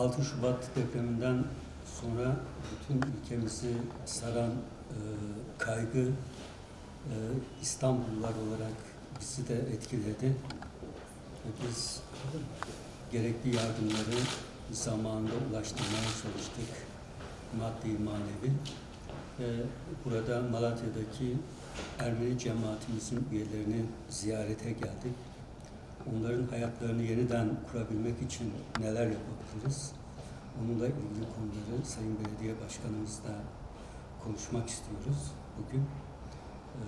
6 Şubat depreminden sonra bütün ülkemizi saran e, kaygı e, İstanbullular olarak bizi de etkiledi. Ve biz gerekli yardımları zamanında ulaştırmaya çalıştık. Maddi, manevi. Ve burada Malatya'daki Ermeni cemaatimizin üyelerini ziyarete geldik. Onların hayatlarını yeniden kurabilmek için neler yapabiliriz? Onunla ilgili konuları Sayın Belediye Başkanımızla konuşmak istiyoruz bugün. Ee,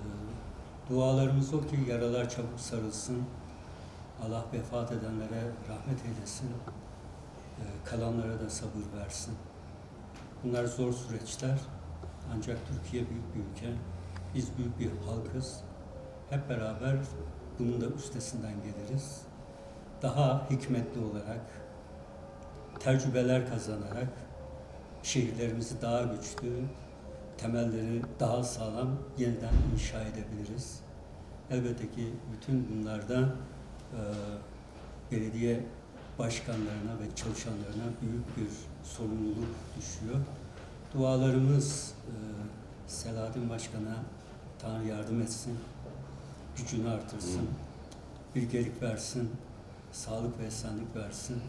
dualarımız o ki yaralar çabuk sarılsın. Allah vefat edenlere rahmet eylesin. Ee, kalanlara da sabır versin. Bunlar zor süreçler. Ancak Türkiye büyük bir ülke. Biz büyük bir halkız. Hep beraber bunun da üstesinden geliriz. Daha hikmetli olarak, tecrübeler kazanarak şehirlerimizi daha güçlü, temelleri daha sağlam yeniden inşa edebiliriz. Elbette ki bütün bunlarda e, belediye başkanlarına ve çalışanlarına büyük bir sorumluluk düşüyor. Dualarımız e, Selahattin Başkan'a Tanrı yardım etsin, gücünü artırsın, bilgelik versin, sağlık ve esenlik versin.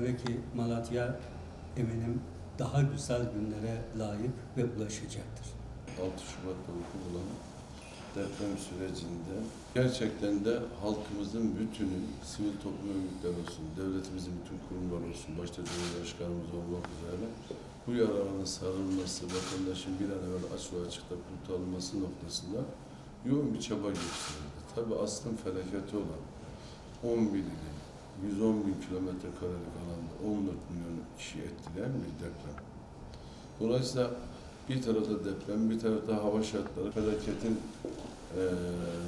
Öyle ki Malatya eminim daha güzel günlere layık ve ulaşacaktır. 6 Şubat'ta vuku bulan deprem sürecinde gerçekten de halkımızın bütünü, sivil toplum örgütleri olsun, devletimizin bütün kurumları olsun, başta Cumhurbaşkanımız olmak üzere bu yaraların sarılması, vatandaşın bir an evvel açık ve açıkta kurtarılması noktasında yoğun bir çaba gösterildi. Tabi aslın felaketi olan 11 ili, 110 bin kilometre karelik alanda 14 milyon kişi etkileyen bir deprem. Dolayısıyla bir tarafta deprem, bir tarafta hava şartları felaketin eee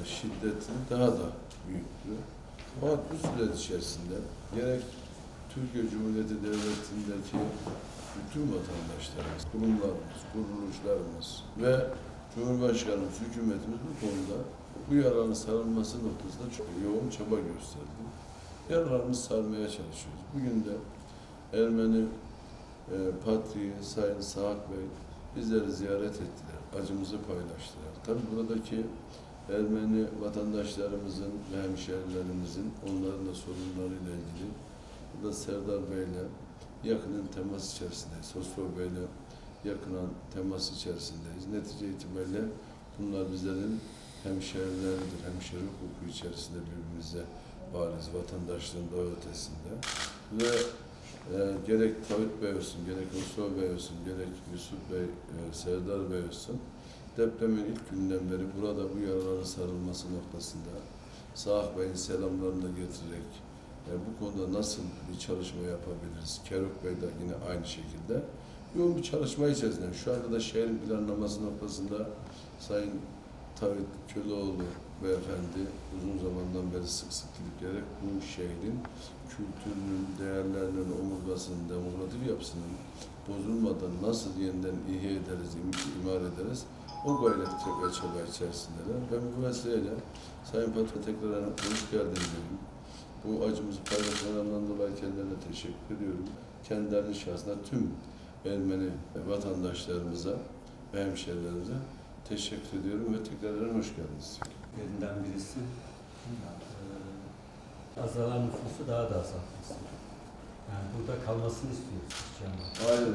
şiddeti daha da büyüktü. Fakat bu süreç içerisinde gerek Türkiye Cumhuriyeti Devleti'ndeki bütün vatandaşlarımız, kurumlarımız, kuruluşlarımız ve Cumhurbaşkanımız, hükümetimiz bu konuda bu yaraların sarılması noktasında çok yoğun çaba gösterdi. Yaralarımızı sarmaya çalışıyoruz. Bugün de Ermeni e, Patriği Sayın Saak Bey bizleri ziyaret ettiler. Acımızı paylaştılar. Tabii buradaki Ermeni vatandaşlarımızın ve hemşehrilerimizin onların da sorunlarıyla ilgili burada Serdar Bey'le yakının temas içerisindeyiz. Sosfor Bey'le yakından temas içerisindeyiz. Netice itibariyle bunlar bizlerin hemşehrileridir. Hemşehri hukuku içerisinde birbirimize bariz vatandaşlığın daha ötesinde. Ve e, gerek Tavit Bey olsun, gerek Mustafa Bey olsun, gerek Yusuf Bey, e, Serdar Bey olsun, depremin ilk günden beri burada bu yaraların sarılması noktasında Sağ Bey'in selamlarını da getirerek e, bu konuda nasıl bir çalışma yapabiliriz? Keruk Bey de yine aynı şekilde yoğun bir çalışma içerisinde. Şu anda da şehrin planlaması noktasında Sayın Tavit Köleoğlu beyefendi uzun zamandan beri sık sık gidip gelerek bu şehrin kültürünün, değerlerinin, omurgasının, demokratik yapısının bozulmadan nasıl yeniden ihya ederiz, im- imar ederiz o gayret ve çaba içerisindeler. Ben bu vesileyle Sayın Patron tekrar hoş geldin diyorum. Bu acımızı paylaşmalarından dolayı kendilerine teşekkür ediyorum. Kendilerinin şahsına tüm Ermeni vatandaşlarımıza ve hemşehrilerimize teşekkür ediyorum ve tekrardan hoş geldiniz. Lerinden birisi e, azalan nüfusu daha da azaltması. Yani burada kalmasını istiyoruz. Aynen.